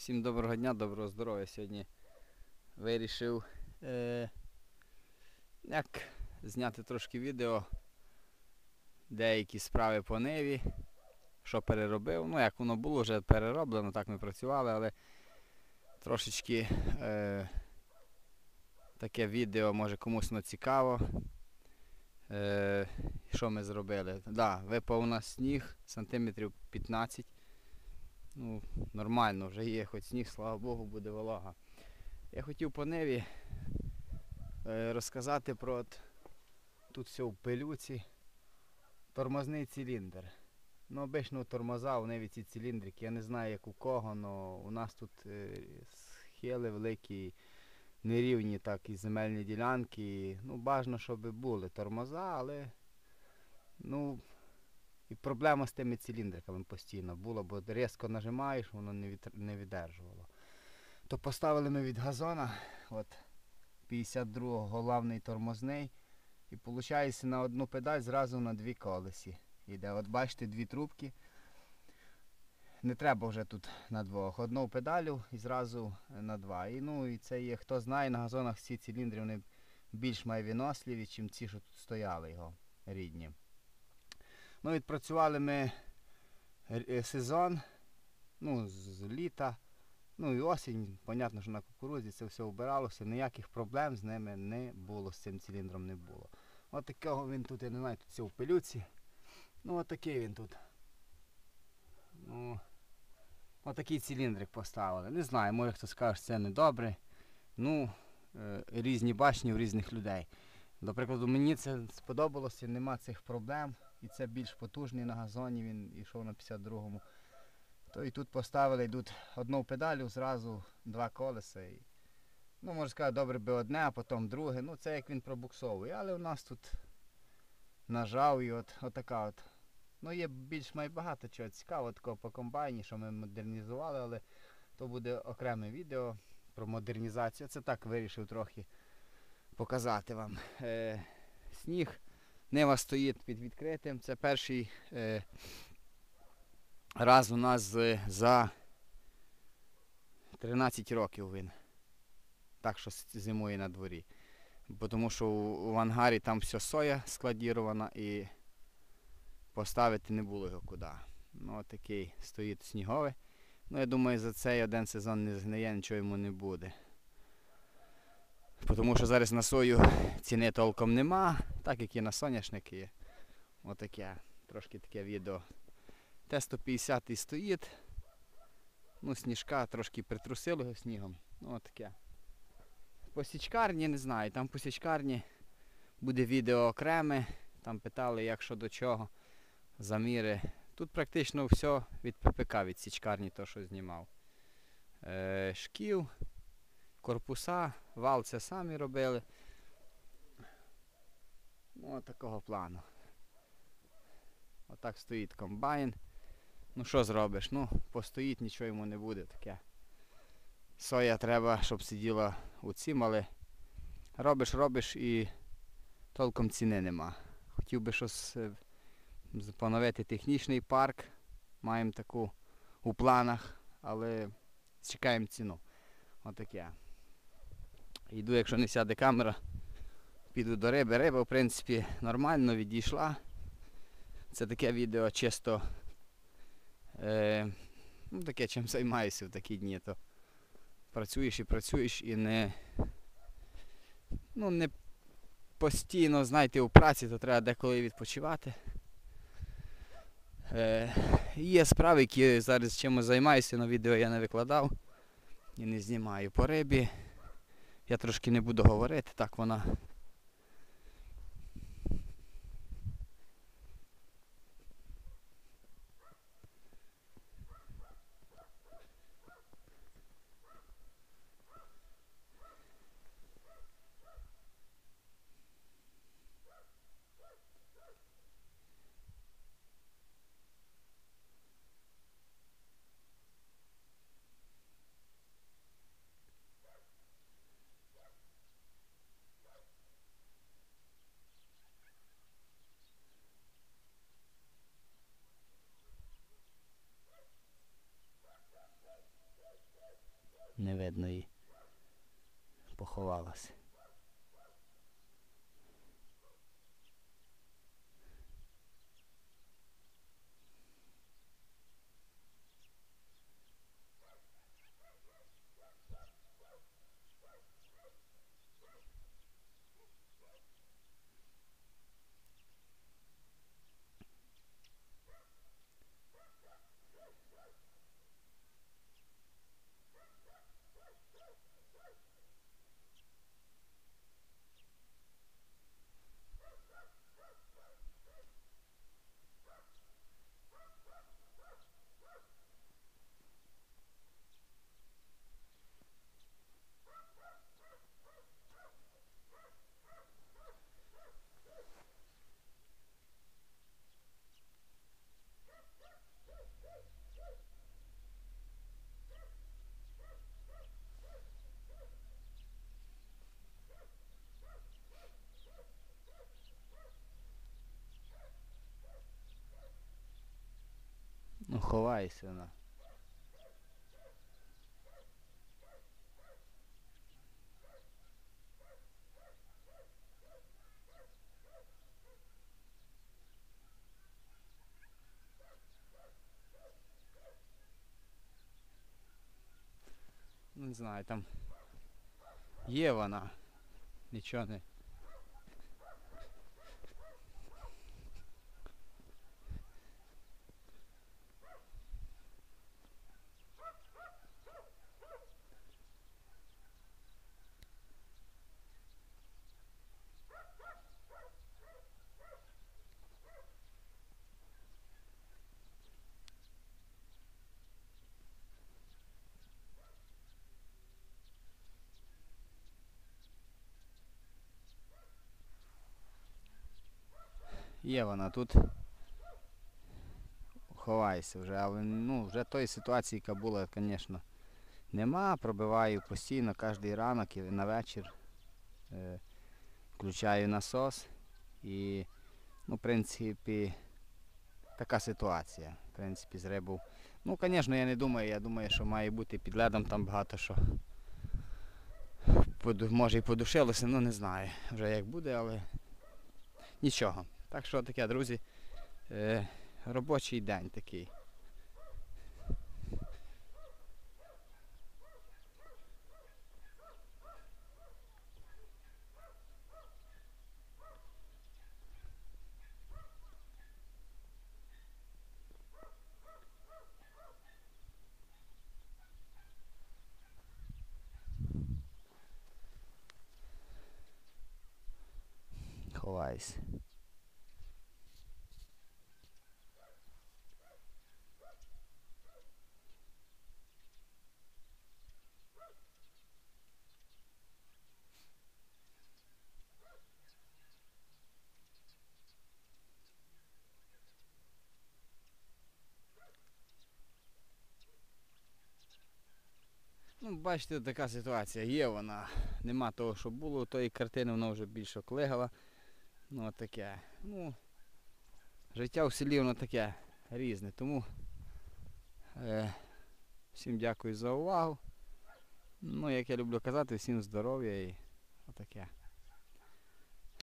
Всім доброго дня, доброго здоров'я. Сьогодні вирішив е, як зняти трошки відео, деякі справи по Ниві, що переробив. Ну, як воно було вже перероблено, так ми працювали, але трошечки е, таке відео може комусь воно цікаво. Е, що ми зробили? Да, випав у нас сніг сантиметрів 15. Ну, нормально, вже є хоч сніг, слава Богу, буде волога. Я хотів по Неві е, розказати про от, тут все в пилюці. Тормозний циліндр. Ну, обично тормоза, у Неві ці циліндрики, я не знаю як у кого, але у нас тут е, схили великі, нерівні так і земельні ділянки. Ну, бажано, щоб були тормоза, але ну, і проблема з тими циліндриками постійно була, бо різко нажимаєш, воно не, від, не віддержувало. То поставили ми від газона, от 52-го головний тормозний. І виходить на одну педаль зразу на дві колесі. Іде. От бачите, дві трубки. Не треба вже тут на двох. Одну педалю і зразу на два. І ну і це є, хто знає, на газонах ці циліндри вони більш має виносливі, ніж ці, що тут стояли його рідні. Ну, відпрацювали ми е, сезон, ну, з літа, ну і осінь, понятно, що на кукурудзі це все вбиралося, ніяких проблем з ними не було, з цим циліндром не було. От такого він тут, я не знаю, тут все в пилюці. Ну от такий він тут. Ну, отакий циліндрик поставили. Не знаю, може хтось скаже, що це не добре. Ну, е, різні бачення в різних людей. До прикладу, мені це сподобалося, нема цих проблем. І це більш потужний на газоні, він йшов на 52-му. То і тут поставили, йдуть одну педалю, зразу два колеса. І, ну, можна сказати, добре би одне, а потім друге. Ну, це як він пробуксовує. Але у нас тут нажав і от, отака от. Ну, є більш має чого цікавого такого по комбайні, що ми модернізували, але то буде окреме відео про модернізацію. Це так вирішив трохи показати вам. Е, сніг. Нива стоїть під відкритим. Це перший е, раз у нас з- за 13 років він. Так що зимує на дворі. Тому що в ангарі там все соя складірована і поставити не було його куди. Ну, такий стоїть сніговий. Ну, я думаю, за цей один сезон не згниє, нічого йому не буде. Тому що зараз на сою ціни толком нема, так як і на соняшники. Отаке, трошки таке відео. Т-150 і стоїть. Ну, сніжка трошки притрусило снігом. Ну, отаке. По січкарні не знаю, там по січкарні буде відео окреме. Там питали, як що до чого, заміри. Тут практично все від ППК, від січкарні, то, що знімав. Е, шків, корпуса, вал це самі робили. Ну, от такого плану. Отак стоїть комбайн. Ну що зробиш? Ну, постоїть, нічого йому не буде таке. Соя треба, щоб сиділа у цім, але робиш, робиш і толком ціни нема. Хотів би щось е, поновити технічний парк. Маємо таку у планах, але чекаємо ціну. Отаке. Йду, якщо не сяде камера, піду до риби. Риба, в принципі, нормально відійшла. Це таке відео чисто е, ну, таке, чим займаюся в такі дні. То працюєш і працюєш і не, ну, не постійно, знаєте, у праці, то треба деколи відпочивати. Е, є справи, які зараз чимось займаюся, але відео я не викладав і не знімаю по рибі. Я трошки не буду говорити, так вона. Не видно її. Поховалась. Ховайся вона. Ну, Не знаю, там є вона. Нічого не. Є вона тут. Ховайся вже, але ну, вже тої ситуації, яка була, звісно, нема. Пробиваю постійно кожен ранок і на вечір. Е, включаю насос і, ну, в принципі, така ситуація. В принципі, з рибу. Ну, звісно, я не думаю, я думаю, що має бути під ледом там багато що. Може і подушилося, ну не знаю вже як буде, але нічого. Так що таке, друзі, е, робочий день такий. Ховайся. Бачите, така ситуація. Є вона. Нема того, що було, тої картини вона вже більше клигала. Ну от таке. Ну, життя в селі воно таке різне. Тому е, всім дякую за увагу. Ну, як я люблю казати, всім здоров'я і отаке.